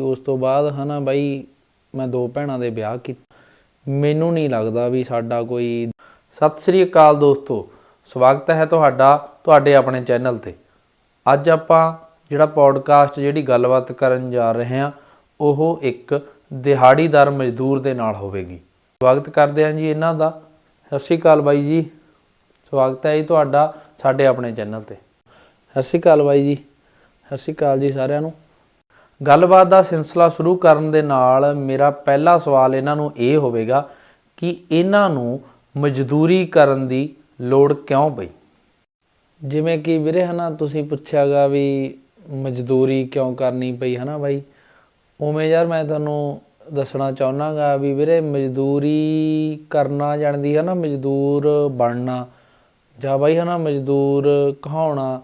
ਉਸ ਤੋਂ ਬਾਅਦ ਹਨਾ ਬਾਈ ਮੈਂ ਦੋ ਭੈਣਾਂ ਦੇ ਵਿਆਹ ਕੀਤੇ। ਮੈਨੂੰ ਨਹੀਂ ਲੱਗਦਾ ਵੀ ਸਾਡਾ ਕੋਈ ਸਤਿ ਸ੍ਰੀ ਅਕਾਲ ਦੋਸਤੋ, ਸਵਾਗਤ ਹੈ ਤੁਹਾਡਾ ਤੁਹਾਡੇ ਆਪਣੇ ਚੈਨਲ ਤੇ। ਅੱਜ ਆਪਾਂ ਜਿਹੜਾ ਪੋਡਕਾਸਟ ਜਿਹੜੀ ਗੱਲਬਾਤ ਕਰਨ ਜਾ ਰਹੇ ਹਾਂ, ਉਹ ਇੱਕ ਦਿਹਾੜੀਦਾਰ ਮਜ਼ਦੂਰ ਦੇ ਨਾਲ ਹੋਵੇਗੀ। ਸਵਾਗਤ ਕਰਦੇ ਹਾਂ ਜੀ ਇਹਨਾਂ ਦਾ। ਸਤਿ ਸ੍ਰੀ ਅਕਾਲ ਬਾਈ ਜੀ। ਸਵਾਗਤ ਹੈ ਜੀ ਤੁਹਾਡਾ ਸਾਡੇ ਆਪਣੇ ਚੈਨਲ ਤੇ। ਸਤਿ ਸ਼੍ਰੀ ਅਕਾਲ ਬਾਈ ਜੀ। ਸਤਿ ਸ਼੍ਰੀ ਅਕਾਲ ਜੀ ਸਾਰਿਆਂ ਨੂੰ। ਗੱਲਬਾਤ ਦਾ ਸਿਲਸਿਲਾ ਸ਼ੁਰੂ ਕਰਨ ਦੇ ਨਾਲ ਮੇਰਾ ਪਹਿਲਾ ਸਵਾਲ ਇਹਨਾਂ ਨੂੰ ਇਹ ਹੋਵੇਗਾ ਕਿ ਇਹਨਾਂ ਨੂੰ ਮਜ਼ਦੂਰੀ ਕਰਨ ਦੀ ਲੋੜ ਕਿਉਂ ਪਈ? ਜਿਵੇਂ ਕਿ ਵੀਰੇ ਹਨਾ, ਤੁਸੀਂ ਪੁੱਛਿਆਗਾ ਵੀ ਮਜ਼ਦੂਰੀ ਕਿਉਂ ਕਰਨੀ ਪਈ ਹਨਾ ਬਾਈ? ਉਵੇਂ ਯਾਰ ਮੈਂ ਤੁਹਾਨੂੰ ਦੱਸਣਾ ਚਾਹੁੰਨਾਗਾ ਵੀ ਵੀਰੇ ਮਜ਼ਦੂਰੀ ਕਰਨਾ ਜਾਣਦੀ ਹੈ ਨਾ, ਮਜ਼ਦੂਰ ਬਣਨਾ ਜਾਂ ਬਾਈ ਹਨਾ, ਮਜ਼ਦੂਰ ਕਹਾਉਣਾ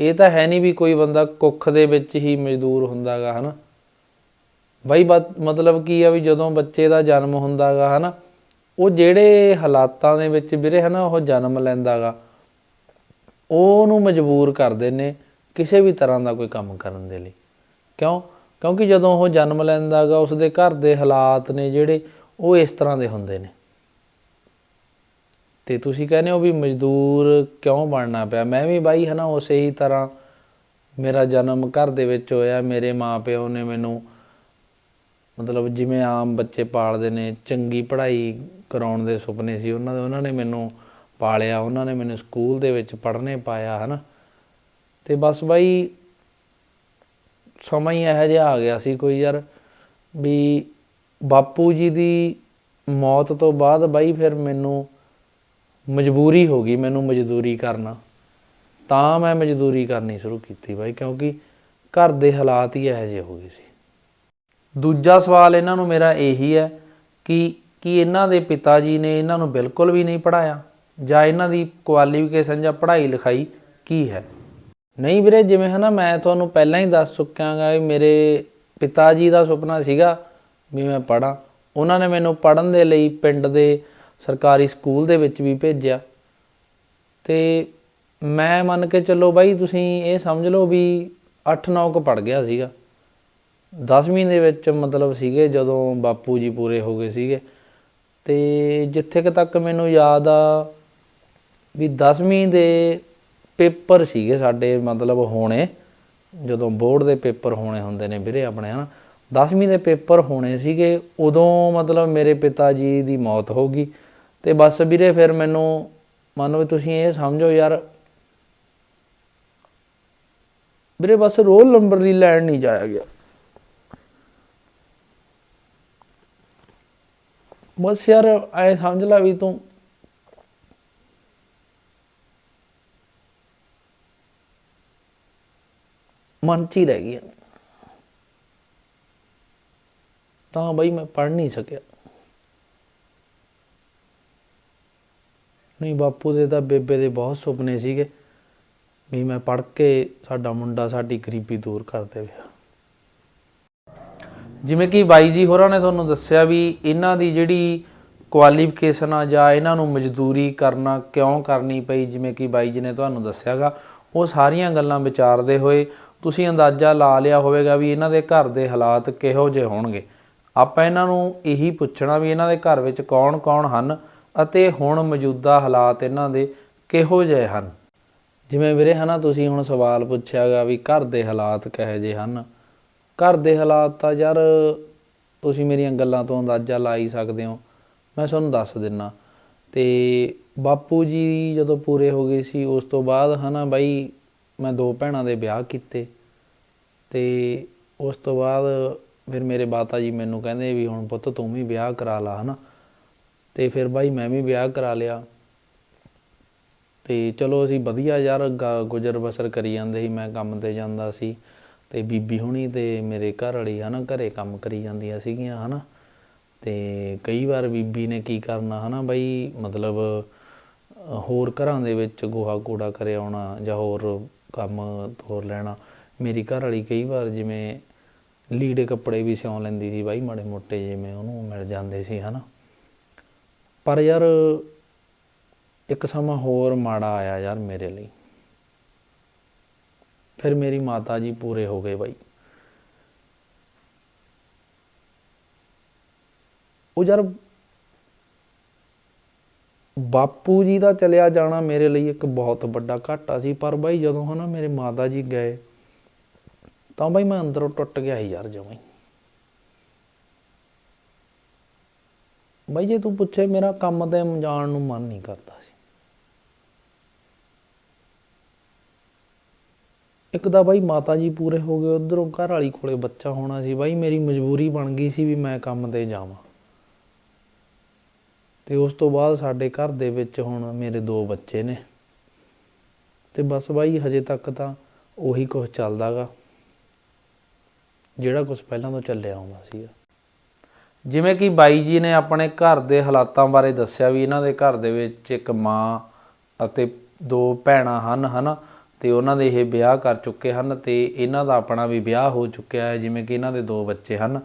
ਇਹ ਤਾਂ ਹੈ ਨਹੀਂ ਵੀ ਕੋਈ ਬੰਦਾ ਕੁੱਖ ਦੇ ਵਿੱਚ ਹੀ ਮਜ਼ਦੂਰ ਹੁੰਦਾਗਾ, ਹਨਾ? ਬਾਈ ਬਤ- ਮਤਲਬ ਕੀ ਆ ਵੀ ਜਦੋਂ ਬੱਚੇ ਦਾ ਜਨਮ ਹੁੰਦਾਗਾ, ਹਨਾ, ਉਹ ਜਿਹੜੇ ਹਾਲਾਤਾਂ ਦੇ ਵਿੱਚ ਵੀਰੇ, ਹਨਾ, ਉਹ ਜਨਮ ਲੈਂਦਾਗਾ, ਉਹਨੂੰ ਮਜਬੂਰ ਕਰਦੇ ਨੇ ਕਿਸੇ ਵੀ ਤਰ੍ਹਾਂ ਦਾ ਕੋਈ ਕੰਮ ਕਰਨ ਦੇ ਲਈ। ਕਿਉਂ? ਕਿਉਂਕਿ ਜਦੋਂ ਉਹ ਜਨਮ ਲੈਂਦਾਗਾ, ਉਸਦੇ ਘਰ ਦੇ ਹਾਲਾਤ ਨੇ ਜਿਹੜੇ, ਉਹ ਇਸ ਤਰ੍ਹਾਂ ਦੇ ਹੁੰਦੇ ਨੇ। ਤੇ ਤੁਸੀਂ ਕਹਿੰਦੇ ਹੋ ਵੀ ਮਜ਼ਦੂਰ ਕਿਉਂ ਬਣਨਾ ਪਿਆ? ਮੈਂ ਵੀ ਬਾਈ ਹਨਾ ਉਸੇ ਹੀ ਤਰ੍ਹਾਂ ਮੇਰਾ ਜਨਮ ਘਰ ਦੇ ਵਿੱਚ ਹੋਇਆ, ਮੇਰੇ ਮਾਪਿਓ ਨੇ ਮੈਨੂੰ ਮਤਲਬ ਜਿਵੇਂ ਆਮ ਬੱਚੇ ਪਾਲਦੇ ਨੇ, ਚੰਗੀ ਪੜ੍ਹਾਈ ਕਰਾਉਣ ਦੇ ਸੁਪਨੇ ਸੀ ਉਹਨਾਂ ਦੇ, ਉਹਨਾਂ ਨੇ ਮੈਨੂੰ ਪਾਲਿਆ, ਉਹਨਾਂ ਨੇ ਮੈਨੂੰ ਸਕੂਲ ਦੇ ਵਿੱਚ ਪੜ੍ਹਨੇ ਪਾਇਆ ਹਨਾ। ਤੇ ਬਸ ਬਾਈ ਸਮਾਂ ਹੀ ਇਹੋ ਜਿਹਾ ਆ ਗਿਆ ਸੀ ਕੋਈ ਯਾਰ ਵੀ ਬਾਪੂ ਜੀ ਦੀ ਮੌਤ ਤੋਂ ਬਾਅਦ ਬਾਈ ਫਿਰ ਮੈਨੂੰ ਮਜਬੂਰੀ ਹੋ ਗਈ ਮੈਨੂੰ ਮਜ਼ਦੂਰੀ ਕਰਨਾ। ਤਾਂ ਮੈਂ ਮਜ਼ਦੂਰੀ ਕਰਨੀ ਸ਼ੁਰੂ ਕੀਤੀ ਬਾਈ, ਕਿਉਂਕਿ ਘਰ ਦੇ ਹਾਲਾਤ ਹੀ ਇਹੋ ਜਿਹੇ ਹੋ ਗਏ ਸੀ। ਦੂਜਾ ਸਵਾਲ ਇਹਨਾਂ ਨੂੰ ਮੇਰਾ ਇਹੀ ਹੈ ਕਿ ਕਿ ਇਹਨਾਂ ਦੇ ਪਿਤਾ ਜੀ ਨੇ ਇਹਨਾਂ ਨੂੰ ਬਿਲਕੁਲ ਵੀ ਨਹੀਂ ਪੜਾਇਆ ਜਾਂ ਇਹਨਾਂ ਦੀ ਕੁਆਲੀਫਿਕੇਸ਼ਨ ਜਾਂ ਪੜ੍ਹਾਈ ਲਿਖਾਈ ਕੀ ਹੈ? ਨਹੀਂ ਵੀਰੇ, ਜਿਵੇਂ ਹਨਾ ਮੈਂ ਤੁਹਾਨੂੰ ਪਹਿਲਾਂ ਹੀ ਦੱਸ ਚੁੱਕਿਆਗਾ ਵੀ ਮੇਰੇ ਪਿਤਾ ਜੀ ਦਾ ਸੁਪਨਾ ਸੀਗਾ ਵੀ ਮੈਂ ਪੜਾਂ ਉਹਨਾਂ ਨੇ ਮੈਨੂੰ ਪੜਨ ਦੇ ਲਈ ਪਿੰਡ ਦੇ ਸਰਕਾਰੀ ਸਕੂਲ ਦੇ ਵਿੱਚ ਵੀ ਭੇਜਿਆ। ਤੇ ਮੈਂ ਮੰਨ ਕੇ ਚੱਲੋ ਬਾਈ, ਤੁਸੀਂ ਇਹ ਸਮਝ ਲਓ ਵੀ 8-9 ਕੁ ਪੜ ਗਿਆ ਸੀਗਾ। 10ਵੀਂ ਦੇ ਵਿੱਚ ਮਤਲਬ ਸੀਗੇ ਜਦੋਂ ਬਾਪੂ ਜੀ ਪੂਰੇ ਹੋ ਗਏ ਸੀਗੇ। ਤੇ ਜਿੱਥੇ ਕੁ ਤੱਕ ਮੈਨੂੰ ਯਾਦ ਆ ਵੀ 10ਵੀਂ ਦੇ ਪੇਪਰ ਸੀਗੇ ਸਾਡੇ, ਮਤਲਬ ਹੋਣੇ, ਜਦੋਂ ਬੋਰਡ ਦੇ ਪੇਪਰ ਹੋਣੇ ਹੁੰਦੇ ਨੇ ਵੀਰੇ ਆਪਣੇ, ਹਨਾ। 10ਵੀਂ ਦੇ ਪੇਪਰ ਹੋਣੇ ਸੀਗੇ, ਉਦੋਂ ਮਤਲਬ ਮੇਰੇ ਪਿਤਾ ਜੀ ਦੀ ਮੌਤ ਹੋ ਗਈ। ਤੇ ਬਸ ਵੀਰੇ ਫਿਰ ਮੈਨੂੰ, ਮੰਨ ਲਓ ਤੁਸੀਂ ਇਹ ਸਮਝੋ ਯਾਰ, ਵੀਰੇ ਬਸ ਰੋਲ ਨੰਬਰ ਲਈ ਲੈਣ ਨਹੀਂ ਜਾਇਆ ਗਿਆ। ਬਸ ਯਾਰ ਐ ਸਮਝ ਲਾ ਵੀ ਤੂੰ। ਮਨ 'ਚ ਹੀ ਰਹਿ ਗਈ ਤਾਂ ਬਈ ਮੈਂ ਪੜ ਨਹੀਂ ਸਕਿਆ। ਨਹੀਂ ਬਾਪੂ ਦੇ ਤਾਂ ਬੇਬੇ ਦੇ ਬਹੁਤ ਸੁਪਨੇ ਸੀਗੇ ਵੀ ਮੈਂ ਪੜ੍ਹ ਕੇ ਸਾਡਾ ਮੁੰਡਾ ਸਾਡੀ ਗਰੀਬੀ ਦੂਰ ਕਰ ਦੇਵੇ। ਜਿਵੇਂ ਕਿ ਬਾਈ ਜੀ ਹੋਰਾਂ ਨੇ ਤੁਹਾਨੂੰ ਦੱਸਿਆ ਵੀ ਇਹਨਾਂ ਦੀ ਜਿਹੜੀ ਕੁਆਲੀਫਿਕੇਸ਼ਨ ਆ ਜਾਂ ਇਹਨਾਂ ਨੂੰ ਮਜ਼ਦੂਰੀ ਕਰਨਾ ਕਿਉਂ ਕਰਨੀ ਪਈ, ਜਿਵੇਂ ਕਿ ਬਾਈ ਜੀ ਨੇ ਤੁਹਾਨੂੰ ਦੱਸਿਆਗਾ, ਉਹ ਸਾਰੀਆਂ ਗੱਲਾਂ ਵਿਚਾਰਦੇ ਹੋਏ ਤੁਸੀਂ ਅੰਦਾਜ਼ਾ ਲਾ ਲਿਆ ਹੋਵੇਗਾ ਵੀ ਇਹਨਾਂ ਦੇ ਘਰ ਦੇ ਹਾਲਾਤ ਕਿਹੋ ਜਿਹੇ ਹੋਣਗੇ। ਆਪਾਂ ਇਹਨਾਂ ਨੂੰ ਇਹੀ ਪੁੱਛਣਾ ਵੀ ਇਹਨਾਂ ਦੇ ਘਰ ਵਿੱਚ ਕੌਣ-ਕੌਣ ਹਨ ਅਤੇ ਹੁਣ ਮੌਜੂਦਾ ਹਾਲਾਤ ਇਹਨਾਂ ਦੇ ਕਿਹੋ ਜਿਹੇ ਹਨ? ਜਿਵੇਂ ਵੀਰੇ ਹਨਾ, ਤੁਸੀਂ ਹੁਣ ਸਵਾਲ ਪੁੱਛਿਆਗਾ ਵੀ ਘਰ ਦੇ ਹਾਲਾਤ ਕਿਹੋ ਜਿਹੇ ਹਨ? ਘਰ ਦੇ ਹਾਲਾਤ ਤਾਂ ਯਾਰ ਤੁਸੀਂ ਮੇਰੀਆਂ ਗੱਲਾਂ ਤੋਂ ਅੰਦਾਜ਼ਾ ਲਾ ਹੀ ਸਕਦੇ ਹੋ। ਮੈਂ ਤੁਹਾਨੂੰ ਦੱਸ ਦਿੰਨਾ, ਤੇ ਬਾਪੂ ਜੀ ਜਦੋਂ ਪੂਰੇ ਹੋ ਗਏ ਸੀ, ਉਸ ਤੋਂ ਬਾਅਦ ਹਨਾ ਬਾਈ, ਮੈਂ ਦੋ ਭੈਣਾਂ ਦੇ ਵਿਆਹ ਕੀਤੇ। ਤੇ ਉਸ ਤੋਂ ਬਾਅਦ ਫਿਰ ਮੇਰੇ ਬਾਤਾ ਜੀ ਮੈਨੂੰ ਕਹਿੰਦੇ ਵੀ ਹੁਣ ਪੁੱਤ ਤੂੰ ਵੀ ਵਿਆਹ ਕਰਾ ਲਾ ਹਨਾ। ਤੇ ਫਿਰ ਬਾਈ ਮੈਂ ਵੀ ਵਿਆਹ ਕਰਾ ਲਿਆ। ਤੇ ਚਲੋ ਅਸੀਂ ਵਧੀਆ ਯਾਰ ਗ- ਗੁਜ਼ਰ ਬਸਰ ਕਰੀ ਜਾਂਦੇ ਸੀ, ਮੈਂ ਕੰਮ ਤੇ ਜਾਂਦਾ ਸੀ। ਤੇ ਬੀਬੀ ਹੁਣੀ ਤੇ ਮੇਰੇ ਘਰ ਵਾਲੀ ਹਨਾ, ਘਰੇ ਕੰਮ ਕਰੀ ਜਾਂਦੀਆਂ ਸੀਗੀਆਂ ਹਨਾ। ਤੇ ਕਈ ਵਾਰ ਬੀਬੀ ਨੇ ਕੀ ਕਰਨਾ ਹਨਾ ਬਾਈ, ਮਤਲਬ ਹੋਰ ਘਰਾਂ ਦੇ ਵਿੱਚ ਗੋਹਾ ਕੂੜਾ ਕਰੇ ਆਉਣਾ ਜਾਂ ਹੋਰ ਕੰਮ ਤੋਰ ਲੈਣਾ। ਮੇਰੀ ਘਰ ਵਾਲੀ ਕਈ ਵਾਰ ਜਿਵੇਂ ਲੀੜੇ ਕੱਪੜੇ ਵੀ ਸਿਉਂ ਲੈਂਦੀ ਸੀ ਬਾਈ, ਮਾੜੇ ਮੋਟੇ ਜਿਵੇਂ ਉਹਨੂੰ ਮਿਲ ਜਾਂਦੇ ਸੀ ਹਨਾ। ਪਰ ਯਾਰ, ਇੱਕ ਸਮਾਂ ਹੋਰ ਮਾੜਾ ਆਇਆ ਯਾਰ ਮੇਰੇ ਲਈ। ਫਿਰ ਮੇਰੀ ਮਾਤਾ ਜੀ ਪੂਰੇ ਹੋ ਗਏ ਬਾਈ। ਉਹ ਯਾਰ, ਬਾਪੂ ਜੀ ਦਾ ਚਲਿਆ ਜਾਣਾ ਮੇਰੇ ਲਈ ਇੱਕ ਬਹੁਤ ਵੱਡਾ ਘਾਟਾ ਸੀ, ਪਰ ਬਾਈ ਜਦੋਂ ਹਨਾ ਮੇਰੇ ਮਾਤਾ ਜੀ ਗਏ, ਤਾਂ ਬਾਈ ਮੈਂ ਅੰਦਰੋਂ ਟੁੱਟ ਗਿਆ ਸੀ ਯਾਰ ਜਮਾਈ ਬਾਈ ਜੇ ਤੂੰ ਪੁੱਛੇ ਮੇਰਾ ਕੰਮ ਤੇ ਜਾਣ ਨੂੰ ਮਨ ਨਹੀਂ ਕਰਦਾ ਸੀ। ਇੱਕ ਤਾਂ ਬਾਈ ਮਾਤਾ ਜੀ ਪੂਰੇ ਹੋ ਗਏ, ਉਧਰੋਂ ਘਰ ਵਾਲੀ ਕੋਲੇ ਬੱਚਾ ਹੋਣਾ ਸੀ। ਬਾਈ ਮੇਰੀ ਮਜਬੂਰੀ ਬਣ ਗਈ ਸੀ ਵੀ ਮੈਂ ਕੰਮ ਤੇ ਜਾਵਾਂ। ਤੇ ਉਸ ਤੋਂ ਬਾਅਦ ਸਾਡੇ ਘਰ ਦੇ ਵਿੱਚ ਹੁਣ ਮੇਰੇ ਦੋ ਬੱਚੇ ਨੇ। ਤੇ ਬਸ ਬਾਈ ਹਜੇ ਤੱਕ ਤਾਂ ਉਹੀ ਕੁਝ ਚੱਲਦਾਗਾ, ਜਿਹੜਾ ਕੁਝ ਪਹਿਲਾਂ ਤੋਂ ਚੱਲਿਆ ਆਉਂਦਾ ਸੀਗਾ। ਜਿਵੇਂ ਕਿ ਬਾਈ ਜੀ ਨੇ ਆਪਣੇ ਘਰ ਦੇ ਹਾਲਾਤਾਂ ਬਾਰੇ ਦੱਸਿਆ ਵੀ ਇਹਨਾਂ ਦੇ ਘਰ ਦੇ ਵਿੱਚ ਇੱਕ ਮਾਂ ਅਤੇ ਦੋ ਭੈਣਾਂ ਹਨ, ਹਨਾ? ਤੇ ਉਹਨਾਂ ਦੇ ਇਹ ਵਿਆਹ ਕਰ ਚੁੱਕੇ ਹਨ ਤੇ ਇਹਨਾਂ ਦਾ ਆਪਣਾ ਵੀ ਵਿਆਹ ਹੋ ਚੁੱਕਿਆ ਹੈ, ਜਿਵੇਂ ਕਿ ਇਹਨਾਂ ਦੇ ਦੋ ਬੱਚੇ ਹਨ।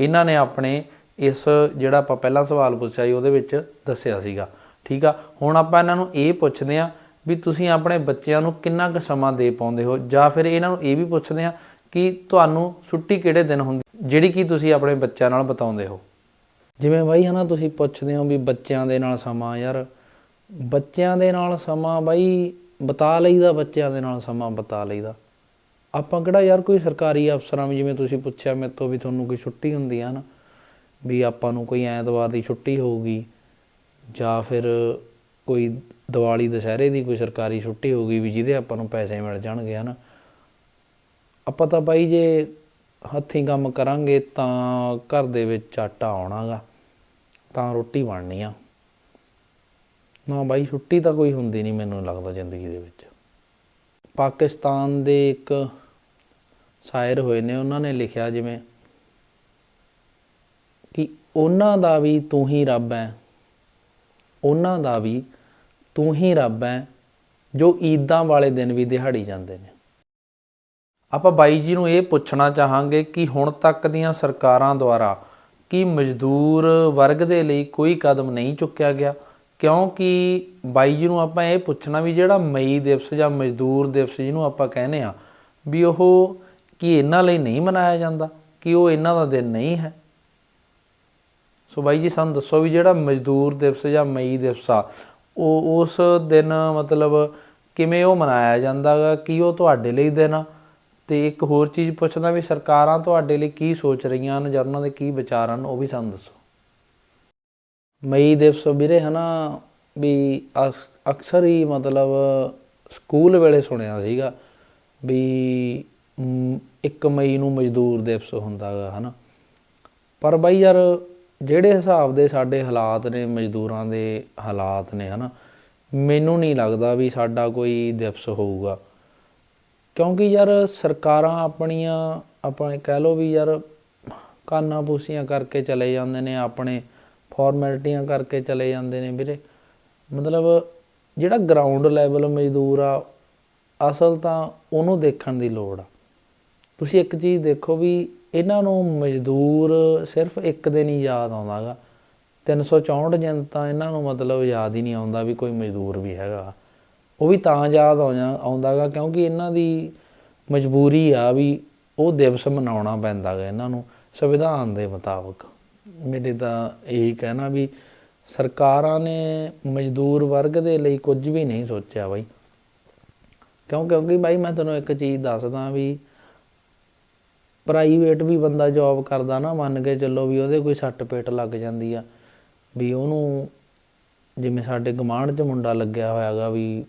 ਇਹਨਾਂ ਨੇ ਆਪਣੇ ਇਸ ਜਿਹੜਾ ਆਪਾਂ ਪਹਿਲਾਂ ਸਵਾਲ ਪੁੱਛਿਆ ਸੀ, ਉਹਦੇ ਵਿੱਚ ਦੱਸਿਆ ਸੀਗਾ, ਠੀਕ ਆ? ਹੁਣ ਆਪਾਂ ਇਹਨਾਂ ਨੂੰ ਇਹ ਪੁੱਛਦੇ ਆ ਵੀ ਤੁਸੀਂ ਆਪਣੇ ਬੱਚਿਆਂ ਨੂੰ ਕਿੰਨਾ ਕੁ ਸਮਾਂ ਦੇ ਪਾਉਂਦੇ ਹੋ? ਜਾਂ ਫਿਰ ਇਹਨਾਂ ਨੂੰ ਇਹ ਵੀ ਪੁੱਛਦੇ ਆ ਕਿ ਤੁਹਾਨੂੰ ਛੁੱਟੀ ਕਿਹੜੇ ਦਿਨ ਹੁੰਦੀ? ਜਿਹੜੀ ਕਿ ਤੁਸੀਂ ਆਪਣੇ ਬੱਚਿਆਂ ਨਾਲ ਬਤਾਉਂਦੇ ਹੋ? ਜਿਵੇਂ ਬਾਈ ਹਨਾ, ਤੁਸੀਂ ਪੁੱਛਦੇ ਹੋ ਵੀ ਬੱਚਿਆਂ ਦੇ ਨਾਲ ਸਮਾਂ, ਯਾਰ ਬੱਚਿਆਂ ਦੇ ਨਾਲ ਸਮਾਂ ਬਾਈ ਬਤਾ ਲਈਦਾ, ਬੱਚਿਆਂ ਦੇ ਨਾਲ ਸਮਾਂ ਬਤਾ ਲਈਦਾ। ਆਪਾਂ ਕਿਹੜਾ ਯਾਰ ਕੋਈ ਸਰਕਾਰੀ ਅਫਸਰਾਂ ਵੀ ਜਿਵੇਂ ਤੁਸੀਂ ਪੁੱਛਿਆ ਮੇਰੇ ਤੋਂ ਵੀ ਤੁਹਾਨੂੰ ਕੋਈ ਛੁੱਟੀ ਹੁੰਦੀ ਆ ਨਾ, ਵੀ ਆਪਾਂ ਨੂੰ ਕੋਈ ਐਤਵਾਰ ਦੀ ਛੁੱਟੀ ਹੋਊਗੀ, ਜਾਂ ਫਿਰ ਕੋਈ ਦੀਵਾਲੀ, ਦੁਸਹਿਰੇ ਦੀ ਕੋਈ ਸਰਕਾਰੀ ਛੁੱਟੀ ਹੋਊਗੀ ਵੀ ਜਿਹਦੇ ਆਪਾਂ ਨੂੰ ਪੈਸੇ ਮਿਲ ਜਾਣਗੇ, ਹਨਾ। ਆਪਾਂ ਤਾਂ ਬਾਈ ਜੇ ਹੱਥੀਂ ਕੰਮ ਕਰਾਂਗੇ ਤਾਂ ਘਰ ਦੇ ਵਿੱਚ ਆਟਾ ਆਉਣਾਗਾ, ਤਾਂ ਰੋਟੀ ਬਣਨੀ ਆ। ਨਾ ਬਾਈ, ਛੁੱਟੀ ਤਾਂ ਕੋਈ ਹੁੰਦੀ ਨਹੀਂ ਮੈਨੂੰ ਲੱਗਦਾ ਜ਼ਿੰਦਗੀ ਦੇ ਵਿੱਚ। ਪਾਕਿਸਤਾਨ ਦੇ ਇੱਕ ਸ਼ਾਇਰ ਹੋਏ ਨੇ, ਉਹਨਾਂ ਨੇ ਲਿਖਿਆ ਜਿਵੇਂ ਕਿ ਉਹਨਾਂ ਦਾ ਵੀ ਤੂੰ ਹੀ ਰੱਬ ਹੈ ਉਹਨਾਂ ਦਾ ਵੀ ਤੂੰ ਹੀ ਰੱਬ ਹੈ ਜੋ ਈਦਾਂ ਵਾਲੇ ਦਿਨ ਵੀ ਦਿਹਾੜੀ ਜਾਂਦੇ ਨੇ। ਆਪਾਂ ਬਾਈ ਜੀ ਨੂੰ ਇਹ ਪੁੱਛਣਾ ਚਾਹਾਂਗੇ ਕਿ ਹੁਣ ਤੱਕ ਦੀਆਂ ਸਰਕਾਰਾਂ ਦੁਆਰਾ ਕੀ ਮਜ਼ਦੂਰ ਵਰਗ ਦੇ ਲਈ ਕੋਈ ਕਦਮ ਨਹੀਂ ਚੁੱਕਿਆ ਗਿਆ? ਕਿਉਂਕਿ ਬਾਈ ਜੀ ਨੂੰ ਆਪਾਂ ਇਹ ਪੁੱਛਣਾ ਵੀ ਜਿਹੜਾ ਮਈ ਦਿਵਸ ਜਾਂ ਮਜ਼ਦੂਰ ਦਿਵਸ ਜਿਹਨੂੰ ਆਪਾਂ ਕਹਿੰਦੇ ਆ ਵੀ ਉਹ ਕੀ ਇਹਨਾਂ ਲਈ ਨਹੀਂ ਮਨਾਇਆ ਜਾਂਦਾ? ਕਿ ਉਹ ਇਹਨਾਂ ਦਾ ਦਿਨ ਨਹੀਂ ਹੈ? ਸੋ ਬਾਈ ਜੀ, ਸਾਨੂੰ ਦੱਸੋ ਵੀ ਜਿਹੜਾ ਮਜ਼ਦੂਰ ਦਿਵਸ ਜਾਂ ਮਈ ਦਿਵਸ ਆ, ਉਹ ਉਸ ਦਿਨ ਮਤਲਬ ਕਿਵੇਂ ਉਹ ਮਨਾਇਆ ਜਾਂਦਾਗਾ ਕੀ ਉਹ ਤੁਹਾਡੇ ਲਈ ਦਿਨ ਆ? ਤੇ ਇੱਕ ਹੋਰ ਚੀਜ਼ ਪੁੱਛਦਾ ਵੀ ਸਰਕਾਰਾਂ ਤੁਹਾਡੇ ਲਈ ਕੀ ਸੋਚ ਰਹੀਆਂ ਹਨ ਜਾਂ ਉਹਨਾਂ ਦੇ ਕੀ ਵਿਚਾਰ ਹਨ, ਉਹ ਵੀ ਸਾਨੂੰ ਦੱਸੋ। ਮਈ ਦਿਵਸ ਵੀਰੇ ਹਨਾ, ਵੀ ਅਕਸਰ ਹੀ ਮਤਲਬ ਸਕੂਲ ਵੇਲੇ ਸੁਣਿਆ ਸੀਗਾ ਵੀ 1 ਮਈ ਨੂੰ ਮਜ਼ਦੂਰ ਦਿਵਸ ਹੁੰਦਾ ਹੈ ਹਨਾ। ਪਰ ਬਾਈ ਯਾਰ, ਜਿਹੜੇ ਹਿਸਾਬ ਦੇ ਸਾਡੇ ਹਾਲਾਤ ਨੇ, ਮਜ਼ਦੂਰਾਂ ਦੇ ਹਾਲਾਤ ਨੇ, ਹਨਾ, ਮੈਨੂੰ ਨਹੀਂ ਲੱਗਦਾ ਵੀ ਸਾਡਾ ਕੋਈ ਦਿਵਸ ਹੋਊਗਾ। ਕਿਉਂਕਿ ਯਾਰ ਸਰਕਾਰਾਂ ਆਪਣੀਆਂ ਆਪਣੇ ਕਹਿ ਲਓ ਵੀ ਯਾਰ ਕਾਨਾ ਪੂਸੀਆਂ ਕਰਕੇ ਚਲੇ ਜਾਂਦੇ ਨੇ, ਆਪਣੇ ਫਾਰਮੈਲਿਟੀਆਂ ਕਰਕੇ ਚਲੇ ਜਾਂਦੇ ਨੇ ਵੀਰੇ। ਮਤਲਬ ਜਿਹੜਾ ਗਰਾਊਂਡ ਲੈਵਲ ਮਜ਼ਦੂਰ ਆ, ਅਸਲ ਤਾਂ ਉਹਨੂੰ ਦੇਖਣ ਦੀ ਲੋੜ ਆ। ਤੁਸੀਂ ਇੱਕ ਚੀਜ਼ ਦੇਖੋ ਵੀ ਇਹਨਾਂ ਨੂੰ ਮਜ਼ਦੂਰ ਸਿਰਫ ਇੱਕ ਦਿਨ ਹੀ ਯਾਦ ਆਉਂਦਾਗਾ। 364 ਦਿਨ ਤਾਂ ਇਹਨਾਂ ਨੂੰ ਮਤਲਬ ਯਾਦ ਹੀ ਨਹੀਂ ਆਉਂਦਾ ਵੀ ਕੋਈ ਮਜ਼ਦੂਰ ਵੀ ਹੈਗਾ। ਉਹ ਵੀ ਤਾਂ ਯਾਦ ਆਉਂਦਾਗਾ, ਕਿਉਂਕਿ ਇਹਨਾਂ ਦੀ ਮਜਬੂਰੀ ਆ ਵੀ ਉਹ ਦਿਵਸ ਮਨਾਉਣਾ ਪੈਂਦਾਗਾ ਇਹਨਾਂ ਨੂੰ, ਸੰਵਿਧਾਨ ਦੇ ਮੁਤਾਬਕ। ਮੇਰੇ ਤਾਂ ਇਹੀ ਕਹਿਣਾ ਵੀ ਸਰਕਾਰਾਂ ਨੇ ਮਜ਼ਦੂਰ ਵਰਗ ਦੇ ਲਈ ਕੁਝ ਵੀ ਨਹੀਂ ਸੋਚਿਆ ਬਾਈ। ਕਿਉਂ, ਕਿਉਂਕਿ ਬਾਈ ਮੈਂ ਤੁਹਾਨੂੰ ਇੱਕ ਚੀਜ਼ ਦੱਸਦਾ ਵੀ ਪ੍ਰਾਈਵੇਟ ਵੀ ਬੰਦਾ ਜੌਬ ਕਰਦਾ ਨਾ, ਮੰਨ ਕੇ ਚੱਲੋ ਵੀ ਉਹਦੇ ਕੋਈ ਸੱਟ ਪੇਟ ਲੱਗ ਜਾਂਦੀ ਆ, ਵੀ ਉਹਨੂੰ ਜਿਵੇਂ ਸਾਡੇ ਗਮਾਂਡ 'ਚ ਮੁੰਡਾ ਲੱਗਿਆ ਹੋਇਆਗਾ ਵੀ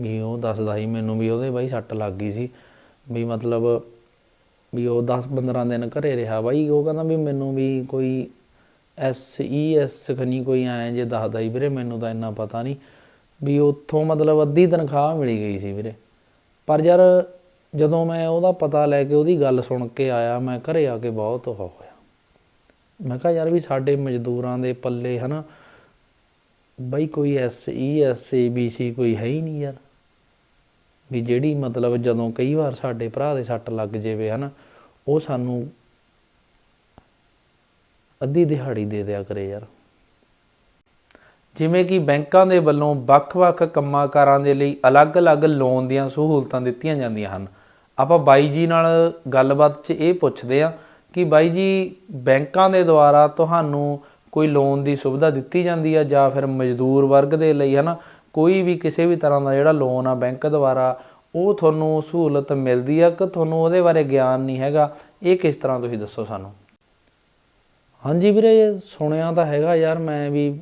ਵੀ ਉਹ ਦੱਸਦਾ ਸੀ ਮੈਨੂੰ ਵੀ ਉਹਦੇ ਬਾਈ ਸੱਟ ਲੱਗ ਗਈ ਸੀ, ਵੀ ਮਤਲਬ ਵੀ ਉਹ 10-15 ਦਿਨ ਘਰੇ ਰਿਹਾ ਬਾਈ, ਉਹ ਕਹਿੰਦਾ ਵੀ ਮੈਨੂੰ ਵੀ ਕੋਈ ਐਸ ਈ ਐਸ ਖਨੀ ਕੋਈ ਐ ਜੇ ਦੱਸਦਾ ਹੀ ਵੀਰੇ, ਮੈਨੂੰ ਤਾਂ ਇੰਨਾ ਪਤਾ ਨਹੀਂ ਵੀ ਉੱਥੋਂ ਮਤਲਬ ਅੱਧੀ ਤਨਖਾਹ ਮਿਲੀ ਗਈ ਸੀ ਵੀਰੇ। ਪਰ ਯਾਰ ਜਦੋਂ ਮੈਂ ਉਹਦਾ ਪਤਾ ਲੈ ਕੇ ਉਹਦੀ ਗੱਲ ਸੁਣ ਕੇ ਆਇਆ, ਮੈਂ ਘਰੇ ਆ ਕੇ ਬਹੁਤ ਹੋਇਆ। ਮੈਂ ਕਿਹਾ ਯਾਰ ਵੀ ਸਾਡੇ ਮਜ਼ਦੂਰਾਂ ਦੇ ਪੱਲੇ ਹਨਾ, ਬਈ ਕੋਈ S E S A B C ਕੋਈ ਹੈ ਹੀ ਨਹੀਂ ਯਾਰ। ਵੀ ਜਿਹੜੀ ਮਤਲਬ ਜਦੋਂ ਕਈ ਵਾਰ ਸਾਡੇ ਭਰਾ ਦੇ ਸੱਟ ਲੱਗ ਜਾਵੇ, ਹਨਾ, ਉਹ ਸਾਨੂੰ ਅੱਧੀ ਦਿਹਾੜੀ ਦੇ ਦਿਆ ਕਰੇ ਯਾਰ। ਜਿਵੇਂ ਕਿ ਬੈਂਕਾਂ ਦੇ ਵੱਲੋਂ ਵੱਖ-ਵੱਖ ਕੰਮਾਂਕਾਰਾਂ ਦੇ ਲਈ ਅਲੱਗ-ਅਲੱਗ ਲੋਨ ਦੀਆਂ ਸਹੂਲਤਾਂ ਦਿੱਤੀਆਂ ਜਾਂਦੀਆਂ ਹਨ। ਆਪਾਂ ਬਾਈ ਜੀ ਨਾਲ ਗੱਲਬਾਤ 'ਚ ਇਹ ਪੁੱਛਦੇ ਆ ਕਿ ਬਾਈ ਜੀ, ਬੈਂਕਾਂ ਦੇ ਦੁਆਰਾ ਤੁਹਾਨੂੰ ਕੋਈ ਲੋਨ ਦੀ ਸੁਵਿਧਾ ਦਿੱਤੀ ਜਾਂਦੀ ਆ ਜਾਂ ਫਿਰ ਮਜ਼ਦੂਰ ਵਰਗ ਦੇ ਲਈ, ਹਨਾ ਕੋਈ ਵੀ ਕਿਸੇ ਵੀ ਤਰ੍ਹਾਂ ਦਾ ਜਿਹੜਾ ਲੋਨ ਆ ਬੈਂਕ ਦੁਆਰਾ, ਉਹ ਤੁਹਾਨੂੰ ਸਹੂਲਤ ਮਿਲਦੀ ਆ ਕਿ ਤੁਹਾਨੂੰ ਉਹਦੇ ਬਾਰੇ ਗਿਆਨ ਨਹੀਂ ਹੈਗਾ। ਇਹ ਕਿਸ ਤਰ੍ਹਾਂ ਤੁਸੀਂ ਦੱਸੋ ਸਾਨੂੰ? ਹਾਂਜੀ ਵੀਰੇ, ਸੁਣਿਆ ਤਾਂ ਹੈਗਾ ਯਾਰ ਮੈਂ ਵੀ।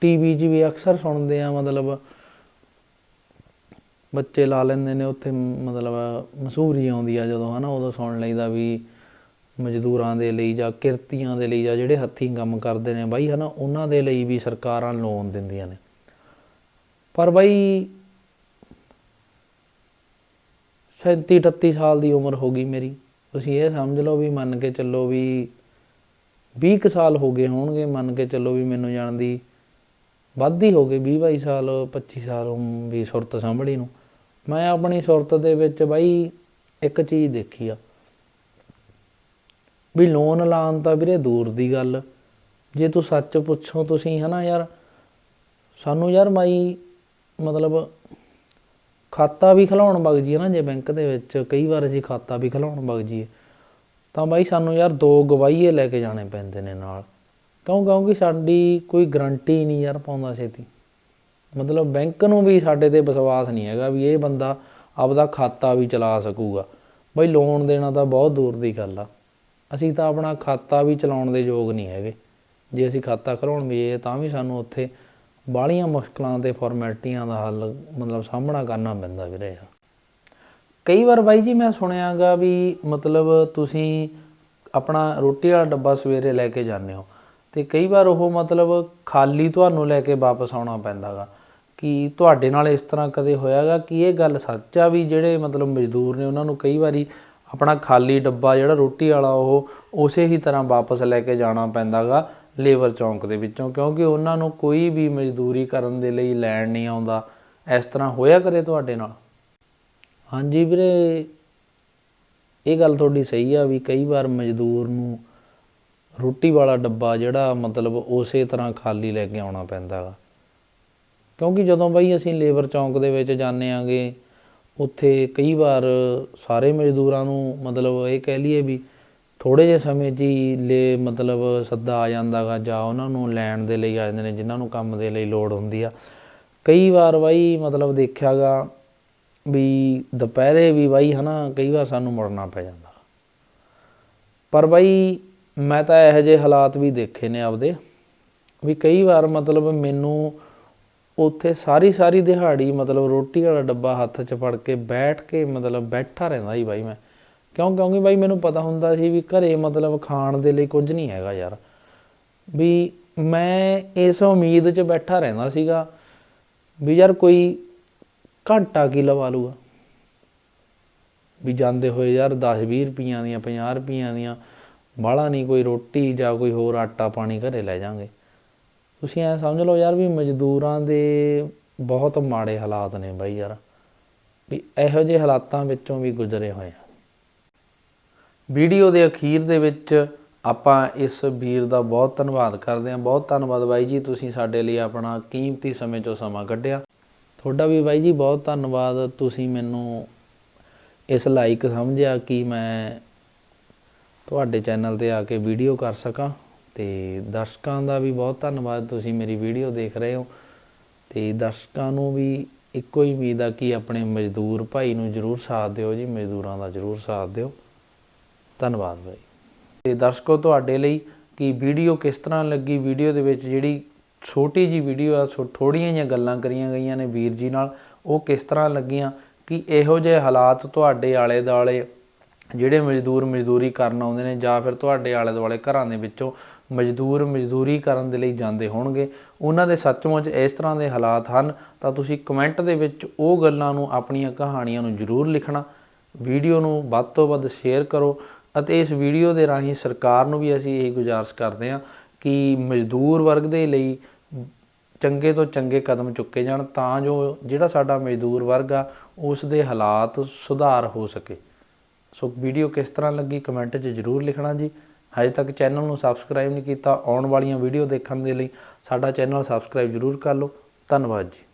ਟੀਵੀ 'ਚ ਵੀ ਅਕਸਰ ਸੁਣਦੇ ਆ, ਮਤਲਬ ਬੱਚੇ ਲਾ ਲੈਂਦੇ ਨੇ ਉੱਥੇ, ਮਤਲਬ ਮਸ਼ਹੂਰੀ ਆਉਂਦੀ ਆ ਜਦੋਂ, ਹਨਾ, ਉਦੋਂ ਸੁਣ ਲਈਦਾ ਵੀ ਮਜ਼ਦੂਰਾਂ ਦੇ ਲਈ ਜਾਂ ਕਿਰਤੀਆਂ ਦੇ ਲਈ ਜਾਂ ਜਿਹੜੇ ਹੱਥੀਂ ਕੰਮ ਕਰਦੇ ਨੇ ਬਾਈ, ਹਨਾ, ਉਹਨਾਂ ਦੇ ਲਈ ਵੀ ਸਰਕਾਰਾਂ ਲੋਨ ਦਿੰਦੀਆਂ ਨੇ। ਪਰ ਬਾਈ 37 38 ਸਾਲ ਦੀ ਉਮਰ ਹੋ ਗਈ ਮੇਰੀ। ਤੁਸੀਂ ਇਹ ਸਮਝ ਲਓ ਵੀ ਮੰਨ ਕੇ ਚੱਲੋ ਵੀ 20 ਕੁ ਸਾਲ ਹੋ ਗਏ ਹੋਣਗੇ, ਮੰਨ ਕੇ ਚੱਲੋ ਵੀ ਮੈਨੂੰ ਜਾਣਦੀ ਵੱਧ ਹੀ ਹੋ ਗਏ 20 22 ਸਾਲ 25 ਸਾਲ ਵੀ ਸੁਰਤ ਸੰਭਲੀ ਨੂੰ। ਮੈਂ ਆਪਣੀ ਸੁਰਤ ਦੇ ਵਿੱਚ ਬਾਈ ਇੱਕ ਚੀਜ਼ ਦੇਖੀ ਆ। ਵੀ ਲੋਨ ਲਾਉਣ ਤਾਂ ਵੀਰੇ ਦੂਰ ਦੀ ਗੱਲ। ਜੇ ਤੂੰ ਸੱਚ ਪੁੱਛੋ ਤੁਸੀਂ ਹਨਾ ਯਾਰ, ਸਾਨੂੰ ਯਾਰ ਮਾਈ ਮਤਲਬ ਖਾਤਾ ਵੀ ਖਲਾਉਣ ਵਗ ਜੀਏ ਨਾ ਜੇ ਬੈਂਕ ਦੇ ਵਿੱਚ, ਕਈ ਵਾਰ ਅਸੀਂ ਖਾਤਾ ਵੀ ਖਲਾਉਣ ਵਗ ਜੀਏ ਤਾਂ ਬਾਈ ਸਾਨੂੰ ਯਾਰ ਦੋ ਗਵਾਹੀਏ ਲੈ ਕੇ ਜਾਣੇ ਪੈਂਦੇ ਨੇ ਨਾਲ। ਕਿਉਂ? ਕਿਉਂਕਿ ਸਾਡੀ ਕੋਈ ਗਰੰਟੀ ਨਹੀਂ ਯਾਰ ਪਾਉਂਦਾ ਛੇਤੀ। ਮਤਲਬ ਬੈਂਕ ਨੂੰ ਵੀ ਸਾਡੇ ਤੇ ਵਿਸ਼ਵਾਸ ਨਹੀਂ ਹੈਗਾ ਵੀ ਇਹ ਬੰਦਾ ਆਪਦਾ ਖਾਤਾ ਵੀ ਚਲਾ ਸਕੂਗਾ। ਬਈ ਲੋਨ ਦੇਣਾ ਤਾਂ ਬਹੁਤ ਦੂਰ ਦੀ ਗੱਲ ਆ। ਅਸੀਂ ਤਾਂ ਆਪਣਾ ਖਾਤਾ ਵੀ ਚਲਾਉਣ ਦੇ ਯੋਗ ਨਹੀਂ ਹੈਗੇ। ਜੇ ਅਸੀਂ ਖਾਤਾ ਖਲਾਉਣ ਵੀ ਇਹ ਤਾਂ ਵੀ ਸਾਨੂੰ ਉੱਥੇ ਬਾਹਲੀਆਂ ਮੁਸ਼ਕਲਾਂ ਤੇ ਫਾਰਮੈਲਿਟੀਆਂ ਦਾ ਹੱਲ ਮਤਲਬ ਸਾਹਮਣਾ ਕਰਨਾ ਪੈਂਦਾ ਵੀਰੇ ਯਾਰ ਕਈ ਵਾਰ ਬਾਈ ਜੀ ਮੈਂ ਸੁਣਿਆਗਾ ਵੀ ਮਤਲਬ ਤੁਸੀਂ ਆਪਣਾ ਰੋਟੀ ਵਾਲਾ ਡੱਬਾ ਸਵੇਰੇ ਲੈ ਕੇ ਜਾਂਦੇ ਹੋ ਤੇ ਕਈ ਵਾਰ ਉਹ ਮਤਲਬ ਖਾਲੀ ਤੁਹਾਨੂੰ ਲੈ ਕੇ ਵਾਪਸ ਆਉਣਾ ਪੈਂਦਾਗਾ। ਕਿ ਤੁਹਾਡੇ ਨਾਲ ਇਸ ਤਰ੍ਹਾਂ ਕਦੇ ਹੋਇਆਗਾ ਕਿ ਇਹ ਗੱਲ ਸੱਚ ਆ ਵੀ ਜਿਹੜੇ ਮਤਲਬ ਮਜ਼ਦੂਰ ਨੇ ਉਹਨਾਂ ਨੂੰ ਕਈ ਵਾਰੀ ਆਪਣਾ ਖਾਲੀ ਡੱਬਾ ਜਿਹੜਾ ਰੋਟੀ ਵਾਲਾ ਉਹ ਉਸੇ ਹੀ ਤਰ੍ਹਾਂ ਵਾਪਸ ਲੈ ਕੇ ਜਾਣਾ ਪੈਂਦਾਗਾ ਲੇਬਰ ਚੌਂਕ ਦੇ ਵਿੱਚੋਂ, ਕਿਉਂਕਿ ਉਹਨਾਂ ਨੂੰ ਕੋਈ ਵੀ ਮਜ਼ਦੂਰੀ ਕਰਨ ਦੇ ਲਈ ਲੈਣ ਨਹੀਂ ਆਉਂਦਾ। ਇਸ ਤਰ੍ਹਾਂ ਹੋਇਆ ਕਰੇ ਤੁਹਾਡੇ ਨਾਲ? ਹਾਂਜੀ ਵੀਰੇ, ਇਹ ਗੱਲ ਤੁਹਾਡੀ ਸਹੀ ਆ ਵੀ ਕਈ ਵਾਰ ਮਜ਼ਦੂਰ ਨੂੰ ਰੋਟੀ ਵਾਲਾ ਡੱਬਾ ਜਿਹੜਾ ਮਤਲਬ ਉਸੇ ਤਰ੍ਹਾਂ ਖਾਲੀ ਲੈ ਕੇ ਆਉਣਾ ਪੈਂਦਾ ਗਾ। ਕਿਉਂਕਿ ਜਦੋਂ ਬਈ ਅਸੀਂ ਲੇਬਰ ਚੌਂਕ ਦੇ ਵਿੱਚ ਜਾਂਦੇ ਆਂਗੇ, ਉੱਥੇ ਕਈ ਵਾਰ ਸਾਰੇ ਮਜ਼ਦੂਰਾਂ ਨੂੰ ਮਤਲਬ ਇਹ ਕਹਿ ਲਈਏ ਵੀ ਥੋੜੇ ਜਿਹੇ ਸਮੇਂ 'ਚ ਹੀ ਲੈ ਮਤਲਬ ਸੱਦਾ ਆ ਜਾਂਦਾਗਾ ਜਾਂ ਉਹਨਾਂ ਨੂੰ ਲੈਣ ਦੇ ਲਈ ਆ ਜਾਂਦੇ ਨੇ, ਜਿਨ੍ਹਾਂ ਨੂੰ ਕੰਮ ਦੇ ਲਈ ਲੋੜ ਹੁੰਦੀ ਆ। ਕਈ ਵਾਰ ਬਾਈ ਮਤਲਬ ਦੇਖਿਆਗਾ ਵੀ ਦੁਪਹਿਰੇ ਵੀ ਬਾਈ ਹਨਾ, ਕਈ ਵਾਰ ਸਾਨੂੰ ਮੁੜਨਾ ਪੈ ਜਾਂਦਾ। ਪਰ ਬਾਈ ਮੈਂ ਤਾਂ ਇਹੋ ਜਿਹੇ ਹਾਲਾਤ ਵੀ ਦੇਖੇ ਨੇ ਆਪਦੇ, ਵੀ ਕਈ ਵਾਰ ਮਤਲਬ ਮੈਨੂੰ ਉੱਥੇ ਸਾਰੀ ਸਾਰੀ ਦਿਹਾੜੀ ਮਤਲਬ ਰੋਟੀ ਵਾਲਾ ਡੱਬਾ ਹੱਥ 'ਚ ਫੜ ਕੇ ਬੈਠ ਕੇ ਮਤਲਬ ਬੈਠਾ ਰਹਿੰਦਾ ਸੀ ਬਾਈ ਮੈਂ। ਕਿਉਂ? ਕਿਉਂਕਿ ਬਾਈ ਮੈਨੂੰ ਪਤਾ ਹੁੰਦਾ ਸੀ ਵੀ ਘਰੇ ਮਤਲਬ ਖਾਣ ਦੇ ਲਈ ਕੁਝ ਨਹੀਂ ਹੈਗਾ ਯਾਰ। ਵੀ ਮੈਂ ਇਸ ਉਮੀਦ 'ਚ ਬੈਠਾ ਰਹਿੰਦਾ ਸੀਗਾ ਵੀ ਯਾਰ ਕੋਈ ਘੰਟਾ ਕੀ ਲਵਾ ਲੂਗਾ ਵੀ ਜਾਂਦੇ ਹੋਏ ਯਾਰ 10 20 ਰੁਪਈਆਂ ਦੀਆਂ 50 ਰੁਪਈਆਂ ਦੀਆਂ ਬਾਹਲਾ ਨਹੀਂ ਕੋਈ ਰੋਟੀ ਜਾਂ ਕੋਈ ਹੋਰ ਆਟਾ ਪਾਣੀ ਘਰੇ ਲੈ ਜਾਾਂਗੇ। ਤੁਸੀਂ ਐ ਸਮਝ ਲਓ ਯਾਰ ਵੀ ਮਜ਼ਦੂਰਾਂ ਦੇ ਬਹੁਤ ਮਾੜੇ ਹਾਲਾਤ ਨੇ ਬਾਈ ਯਾਰ। ਵੀ ਇਹੋ ਜਿਹੇ ਹਾਲਾਤਾਂ ਵਿੱਚੋਂ ਵੀ ਗੁਜ਼ਰੇ ਹੋਏ ਆ। ਵੀਡੀਓ ਦੇ ਅਖੀਰ ਦੇ ਵਿੱਚ ਆਪਾਂ ਇਸ ਵੀਰ ਦਾ ਬਹੁਤ ਧੰਨਵਾਦ ਕਰਦੇ ਹਾਂ। ਬਹੁਤ ਧੰਨਵਾਦ ਬਾਈ ਜੀ, ਤੁਸੀਂ ਸਾਡੇ ਲਈ ਆਪਣਾ ਕੀਮਤੀ ਸਮੇਂ ਚੋਂ ਸਮਾਂ ਕੱਢਿਆ। ਤੁਹਾਡਾ ਵੀ ਬਾਈ ਜੀ ਬਹੁਤ ਧੰਨਵਾਦ। ਤੁਸੀਂ ਮੈਨੂੰ ਇਸ ਲਾਇਕ ਸਮਝਿਆ ਕਿ ਮੈਂ ਤੁਹਾਡੇ ਚੈਨਲ ਤੇ ਆ ਕੇ ਵੀਡੀਓ ਕਰ ਸਕਾਂ ਤੇ ਦਰਸ਼ਕਾਂ ਦਾ ਵੀ ਬਹੁਤ ਧੰਨਵਾਦ। ਤੁਸੀਂ ਮੇਰੀ ਵੀਡੀਓ ਦੇਖ ਰਹੇ ਹੋ ਤੇ ਦਰਸ਼ਕਾਂ ਨੂੰ ਵੀ ਇੱਕੋ ਹੀ ਉਮੀਦ ਆ ਕਿ ਆਪਣੇ ਮਜ਼ਦੂਰ ਭਾਈ ਨੂੰ ਜਰੂਰ ਸਾਥ ਦਿਓ ਜੀ, ਮਜ਼ਦੂਰਾਂ ਦਾ ਜਰੂਰ ਸਾਥ ਦਿਓ। ਧੰਨਵਾਦ ਬਾਈ। ਤੇ ਦਰਸ਼ਕੋ, ਤੁਹਾਡੇ ਲਈ ਕਿ ਵੀਡੀਓ ਕਿਸ ਤਰ੍ਹਾਂ ਲੱਗੀ? ਵੀਡੀਓ ਦੇ ਵਿੱਚ ਜਿਹੜੀ ਛੋਟੀ ਜੀ ਵੀਡੀਓ ਆ ਥੋੜੀਆਂ ਜਿਹੀਆਂ ਗੱਲਾਂ ਕਰੀਆਂ ਗਈਆਂ ਨੇ ਵੀਰ ਜੀ ਨਾਲ, ਉਹ ਕਿਸ ਤਰ੍ਹਾਂ ਲੱਗੀਆਂ? ਕਿ ਇਹੋ ਜਿਹੇ ਹਾਲਾਤ ਤੁਹਾਡੇ ਆਲੇ ਦੁਆਲੇ ਜਿਹੜੇ ਮਜ਼ਦੂਰ ਮਜ਼ਦੂਰੀ ਕਰਨ ਆਉਂਦੇ ਨੇ ਜਾਂ ਫਿਰ ਤੁਹਾਡੇ ਆਲੇ ਦੁਆਲੇ ਘਰਾਂ ਦੇ ਵਿੱਚੋਂ ਮਜ਼ਦੂਰ ਮਜ਼ਦੂਰੀ ਕਰਨ ਦੇ ਲਈ ਜਾਂਦੇ ਹੋਣਗੇ? ਉਹਨਾਂ ਦੇ ਸੱਚਮੁੱਚ ਇਸ ਤਰ੍ਹਾਂ ਦੇ ਹਾਲਾਤ ਹਨ, ਤਾਂ ਤੁਸੀਂ ਕਮੈਂਟ ਦੇ ਵਿੱਚ ਉਹ ਗੱਲਾਂ ਨੂੰ, ਆਪਣੀਆਂ ਕਹਾਣੀਆਂ ਨੂੰ ਜ਼ਰੂਰ ਲਿਖਣਾ। ਵੀਡੀਓ ਨੂੰ ਵੱਧ ਤੋਂ ਵੱਧ ਸ਼ੇਅਰ ਕਰੋ। ਅਤੇ ਇਸ ਵੀਡੀਓ ਦੇ ਰਾਹੀਂ ਸਰਕਾਰ ਨੂੰ ਵੀ ਅਸੀਂ ਇਹ ਗੁਜ਼ਾਰਿਸ਼ ਕਰਦੇ ਹਾਂ ਕਿ ਮਜ਼ਦੂਰ ਵਰਗ ਦੇ ਲਈ ਚੰਗੇ ਤੋਂ ਚੰਗੇ ਕਦਮ ਚੁੱਕੇ ਜਾਣ ਤਾਂ ਜੋ ਜਿਹੜਾ ਸਾਡਾ ਮਜ਼ਦੂਰ ਵਰਗ ਆ, ਉਸ ਦੇ ਹਾਲਾਤ ਸੁਧਾਰ ਹੋ ਸਕੇ। ਸੋ ਵੀਡੀਓ ਕਿਸ ਤਰ੍ਹਾਂ ਲੱਗੀ ਕਮੈਂਟ 'ਚ ਜ਼ਰੂਰ ਲਿਖਣਾ ਜੀ। ਹਜੇ ਤੱਕ ਚੈਨਲ ਨੂੰ ਸਬਸਕ੍ਰਾਈਬ ਨਹੀਂ ਕੀਤਾ, ਆਉਣ ਵਾਲੀਆਂ ਵੀਡੀਓ ਦੇਖਣ ਦੇ ਲਈ ਸਾਡਾ ਚੈਨਲ ਸਬਸਕ੍ਰਾਈਬ ਜ਼ਰੂਰ ਕਰ ਲਓ। ਧੰਨਵਾਦ ਜੀ।